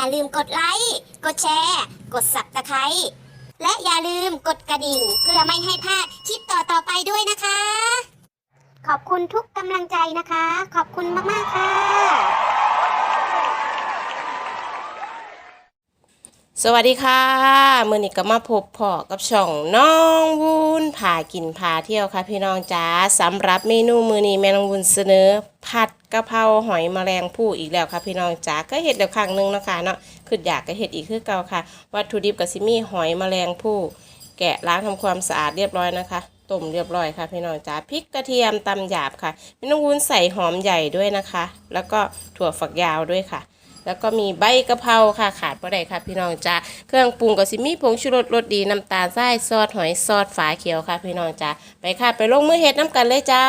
าลืมกดไลค์กดแชร์ กด Subscribe และอย่าลืมกดกระดิ่ง เพื่อไม่ให้พลาดคลิปต่อๆไปด้วยนะคะ ขอบคุณทุกกำลังใจนะคะ ขอบคุณมาก ๆ ค่ะ สวัสดีค่ะ มือนี้ก็มาพบพอกับช่องน้องวุ้นพากินพาเที่ยวค่ะพี่น้องจ๋าสำหรับเมนูมือนี้แม่น้องวุ้นเสนอผัด กะเพราหอยแมลงภู่อีกแล้วค่ะพี่น้องจ๋าก็เห็ดแล้วครั้งหนึงนะคะเนาะคืออยากก็เห็ดอีกคือเก่าค่ะ วัตถุดิบก็สิมีหอยแมลงภู่แกะล้างทำความสะอาดเรียบร้อยนะคะต้มเรียบร้อยค่ะพี่น้องจ๋าพริกกระเทียมตำหยาบค่ะแม่น้องวุ้นใส่หอมใหญ่ด้วยนะคะ แล้วก็ถั่วฝักยาวด้วยค่ะ แล้วก็มีใบกะเพราค่ะขาดบ่ได้ค่ะ พี่น้องจ้าเครื่องปรุงก็สิมีผงชูรสรสดีน้ำตาลทรายซอสหอยซอสฝาเขียวค่ะ พี่น้องจ้าไปค่ะ ไปลงมือเฮ็ดน้ำกันเลยจ้า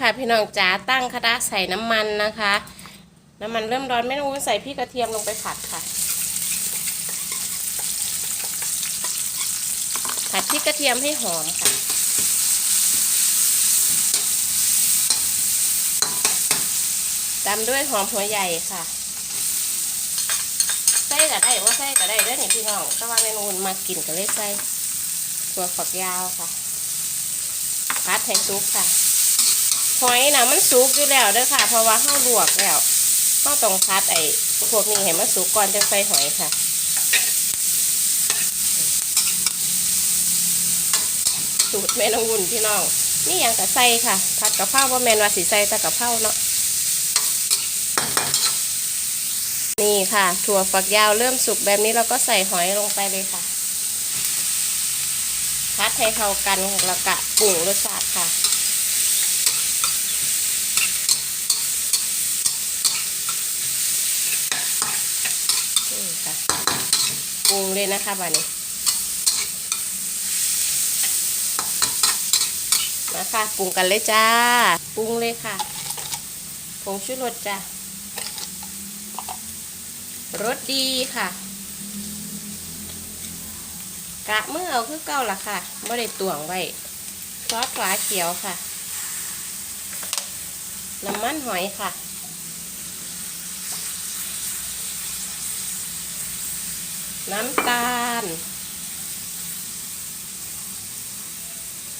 คะพี่น้องจ้าตั้งกระทะใส่น้ำมันนะคะ น้ำมันเริ่มร้อนไม่ต้องใส่พริกกระเทียมลงไปผัดค่ะ ผัดพริกกระเทียมให้หอมค่ะตามด้วยหอมหัวใหญ่ค่ะใส่ก็ได้ว่าใส่ก็ได้ด้อนี่พี่น้องแต่ว่าเมนูมากินก็เลยใส่ตัวฝักยาวค่ะพัดให้สุกค่ะ หอยนะมันสุกอยู่แล้วเด้อค่ะ เพราะว่าข้าวลวกแล้วข้าวต้องพัดไอ้พวกนี้ให้มันสุกก่อนจะใส่หอยค่ะสูตรแม่น้องวุ่นพี่น้องนี่ยังกับใส่ค่ะผัดกะเพราว่าแมนว่าสีใส่แต่กะเพราเนาะนี่ค่ะ ถั่วฝักยาวเริ่มสุกแบบนี้เราก็ใส่หอยลงไปเลยค่ะพัดให้เข้ากันแล้วก็ปรุงรสชาติค่ะ นี่ค่ะปรุงเลยนะคะบ้านี้มาค่ะปรุงกันเลยจ้าปรุงเลยค่ะผงชูรสจ้ารสดีค่ะ กะเมื่อเอาคือเก้าละค่ะไม่ได้ตวงไว้ซอสฝาเขียวค่ะ น้ำมันหอยค่ะ น้ำตาล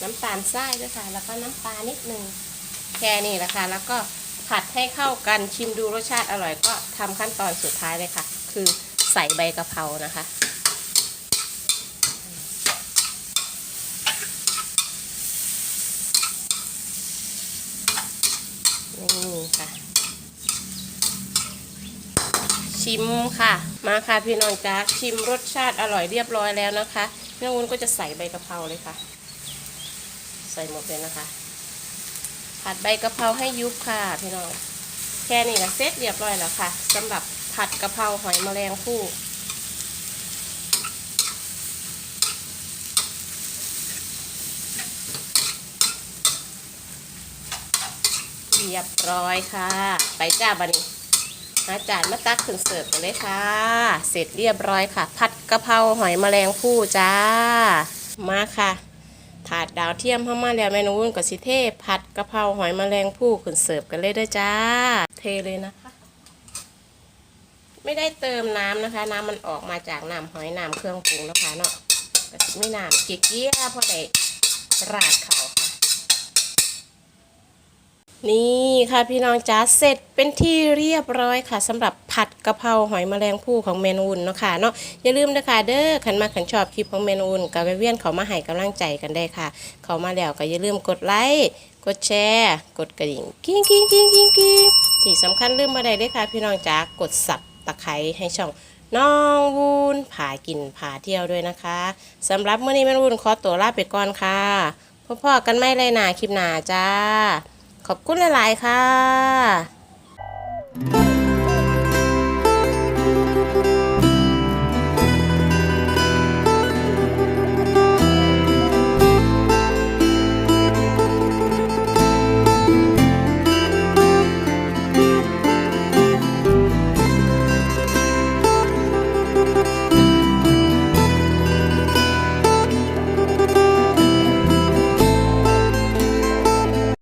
น้ำตาลทรายด้วยค่ะ แล้วก็น้ำปลานิดนึงแค่นี้แหละค่ะ แล้วก็ผัดให้เข้ากันชิมดูรสชาติอร่อยก็ทำขั้นตอนสุดท้ายเลยค่ะ คือใส่ใบกะเพรานะคะ นี่ค่ะ ชิมค่ะ มาค่ะพี่น้องจ้าชิมรสชาติอร่อยเรียบร้อยแล้วนะคะพี่น้องวุ้นก็จะใส่ใบกะเพราเลยค่ะ ใส่หมดเลยนะคะ ผัดใบกะเพราให้ยุบค่ะพี่น้องแค่นี้ก็เสร็จเรียบร้อยแล้วค่ะสำหรับผัดกะเพราหอยแมลงภู่เรียบร้อยค่ะ ไปจ้าบันนี้ อาจารย์มาตักขึ้นเสิร์ฟกันเลยค่ะ เสร็จเรียบร้อยค่ะ ผัดกะเพราหอยแมลงภู่จ้า มาค่ะ ถาดดาวเทียมเข้ามาแล้วเมนูวุ่นกับสิเทผัดกะเพราหอยแมลงภู่ขึ้นเสิร์ฟกันเลยด้อจ้า เทเลยนะคะ ไม่ได้เติมน้ำนะคะ น้ำมันออกมาจากน้ำหอยน้ำเครื่องปรุงนะคะเนาะไม่น้ำเกี้ยๆเพราะได้ราดเขา นี่ค่ะพี่น้องจ้าเสร็จเป็นที่เรียบร้อยค่ะสำหรับผัดกะเพราหอยแมลงภู่ของเมนูอุ่นเนาะค่ะเนาะอย่าลืมนะคะเด้อขันมาขันชอบคลิปของเมนูอุ่นกับเวียนเขามาให้กำลังใจกันได้ค่ะ เขามาแล้วก็อย่าลืมกดไลค์กดแชร์ กดกระดิ่งกิ้งกิ้งกิ้งกิ้งกิ้งที่สำคัญลืมมาได้เลยค่ะ พี่น้องจ้ากดสับตะไคร้ให้ช่องน้องวูนผากินผาเที่ยวด้วยนะคะสำหรับเมื่อนี้แม่นวูนขอตัวลาไปก่อนค่ะพ่อๆกันไม่ไรหนาคลิปหนาจ้า ขอบคุณหลาย ๆ ค่ะ